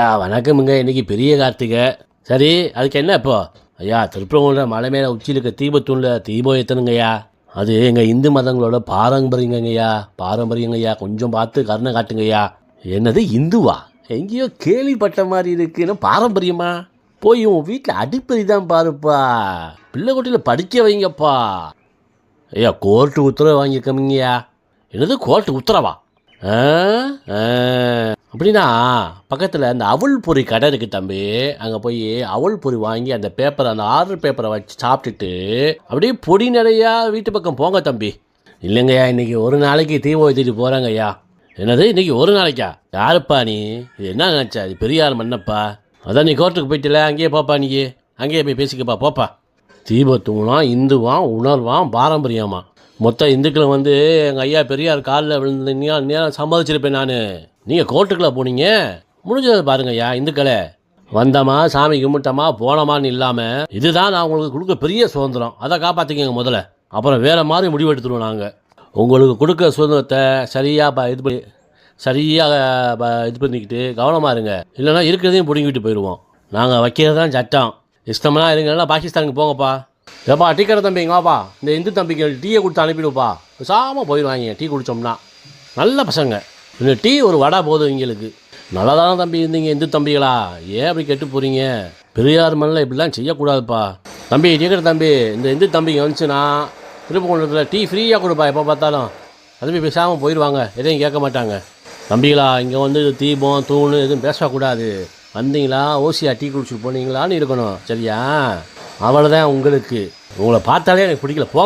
ஐயா வணக்கமுங்க. இன்னைக்கு பெரிய கார்த்திகை. சரி அதுக்கு என்ன இப்போ? ஐயா திருப்பரங்குன்ற மலை மேலே உச்சியில் இருக்க தீபத்தூணில் தீபம் ஏற்றணுங்கய்யா அது எங்கள் இந்து மதங்களோட பாரம்பரியங்கய்யா பாரம்பரியங்கய்யா. கொஞ்சம் பார்த்து கருணை காட்டுங்கய்யா. என்னது இந்துவா? எங்கேயோ கேள்விப்பட்ட மாதிரி இருக்குன்னு பாரம்பரியமா? போய் உன் வீட்டில் அடிப்பறி தான் பாருப்பா. பிள்ளை குட்டியில் படிக்க வைங்கப்பா. ஐயா கோர்ட்டு உத்தரவு வாங்கியிருக்கமிங்கய்யா. என்னது கோர்ட்டு உத்தரவா? ஆ ஆ. அப்படின்னா பக்கத்தில் அந்த அவல் பொரி கடை இருக்குது தம்பி. அங்கே போய் அவல் பொரி வாங்கி அந்த பேப்பரை அந்த ஆர்டர் பேப்பரை வச்சு சாப்பிட்டுட்டு அப்படியே பொடி நிறையா வீட்டு பக்கம் போங்க தம்பி. இல்லைங்கய்யா இன்னைக்கு ஒரு நாளைக்கு தீபம் ஏற்றிட்டு போகிறாங்க ஐயா என்னது இன்னைக்கு ஒரு நாளைக்கா? யாருப்பா நீ? இது என்ன நினச்சா? இது பெரியார் மண்ணப்பா அதான் நீ கோர்ட்டுக்கு போயிட்டல அங்கேயே போப்பா நீ. அங்கேயே போய் பேசிக்கப்பா போப்பா. தீபத்துவம்லாம் இந்துவான் உணர்வான் பாரம்பரியமா மொத்த இந்துக்களை வந்து எங்கள் ஐயா பெரியார் காலில் விழுந்தீங்க நேரம் சம்மதிச்சிருப்பேன் நான். நீங்கள் கோர்ட்டுக்குள்ளே போனீங்க? முடிஞ்சதை பாருங்க ஐயா இந்துக்களே. வந்தமா சாமி கும்பிட்டோமா போனோமான்னு இல்லாமல் இதுதான் நான் உங்களுக்கு கொடுக்க பெரிய சுதந்திரம். அதை காப்பாற்றிக்கங்க முதல்ல. அப்புறம் வேறு மாதிரி முடிவெடுத்துருவோம் நாங்கள் உங்களுக்கு கொடுக்க சுதந்திரத்தை சரியாக ப இது பண்ணி சரியாக ப இது பண்ணிக்கிட்டு கவனமாக இருங்க. இல்லைன்னா இருக்கிறதையும் பிடுங்கிட்டு போயிடுவோம் நாங்கள் வைக்கிறது தான் சட்டம் இஷ்டமெல்லாம் இருங்கன்னா பாகிஸ்தானுக்கு போங்கப்பா. ஏப்பா டீ கடை தம்பிங்க வாப்பா. இந்த இந்து தம்பிக்கு டீயை கொடுத்து அனுப்பிடுப்பா பேசாமல் போயிடுவாங்க டீ குடித்தோம்னா நல்ல பசங்க. இந்த டீ ஒரு வடை போதும் இவங்களுக்கு நல்லா தானே தம்பி இருந்தீங்க இந்து தம்பிகளா? ஏன் அப்படி கெட்டு போகிறீங்க பெரியார் மண்ணில் இப்படிலாம் செய்யக்கூடாதுப்பா. தம்பி கேட்குற தம்பி இந்த இந்து தம்பிங்க வந்துச்சுன்னா திருப்பகுண்டத்தில் டீ ஃப்ரீயாக கொடுப்பா எப்போ பார்த்தாலும். அதுவே பேசாமல் போயிடுவாங்க எதையும் கேட்க மாட்டாங்க. தம்பிகளா இங்கே வந்து தீபம் தூண் எதுவும் பேசக்கூடாது. வந்தீங்களா ஓசியா டீ குடிச்சிட்டு போனீங்களான்னு இருக்கணும் சரியா? அவ்வளோதான் உங்களுக்கு. உங்களை பார்த்தாலே எனக்கு பிடிக்கல. போங்க